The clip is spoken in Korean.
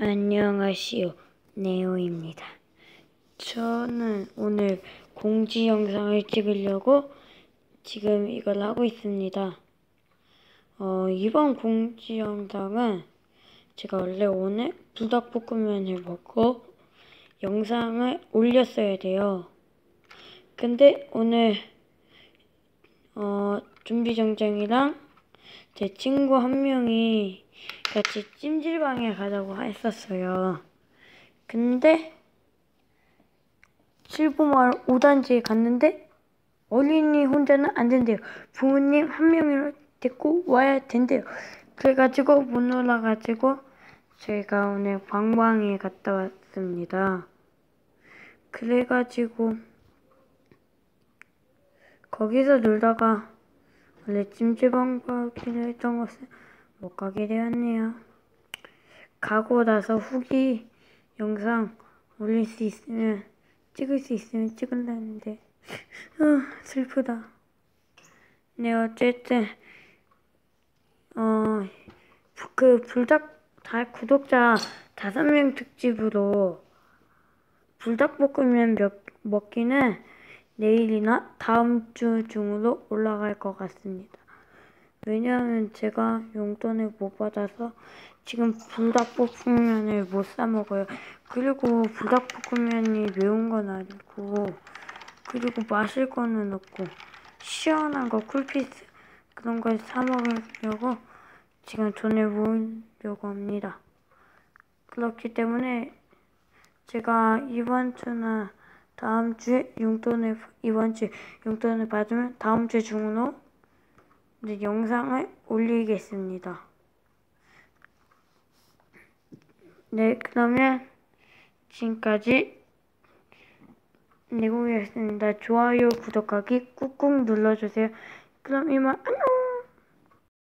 안녕하시오. 네오입니다. 저는 오늘 공지 영상을 찍으려고 지금 이걸 하고 있습니다. 어, 이번 공지 영상은 제가 원래 오늘 불닭볶음면을 먹고 영상을 올렸어야 돼요. 근데 오늘 어, 준비 정장이랑 제 친구 한 명이 같이 찜질방에 가자고 했었어요. 근데 실부마을 5단지에 갔는데 어린이 혼자는 안 된대요. 부모님 한 명을 데리고 와야 된대요. 그래가지고 못 놀아가지고 저희가 오늘 방방에 갔다 왔습니다. 그래가지고 거기서 놀다가 원래 찜질방 가기로 했던 것을 못 가게 되었네요. 가고 나서 후기 영상 올릴 수 있으면 찍을 수 있으면 찍을라는데 어, 슬프다. 네 어쨌든 어그 불닭 다 구독자 다섯 명 특집으로 불닭볶음면 몇, 먹기는 내일이나 다음 주 중으로 올라갈 것 같습니다. 왜냐하면 제가 용돈을 못 받아서 지금 불닭볶음면을 못 사 먹어요. 그리고 불닭볶음면이 매운 건 아니고 그리고 마실 거는 없고 시원한 거 쿨피스 그런 걸 사 먹으려고 지금 돈을 모으려고 합니다. 그렇기 때문에 제가 이번 주나 다음 주에 용돈을 이번 주 용돈을 받으면 다음 주 중으로 이제 영상을 올리겠습니다. 네, 그러면 지금까지 내공이었습니다. 좋아요, 구독하기 꾹꾹 눌러주세요. 그럼 이만 안녕!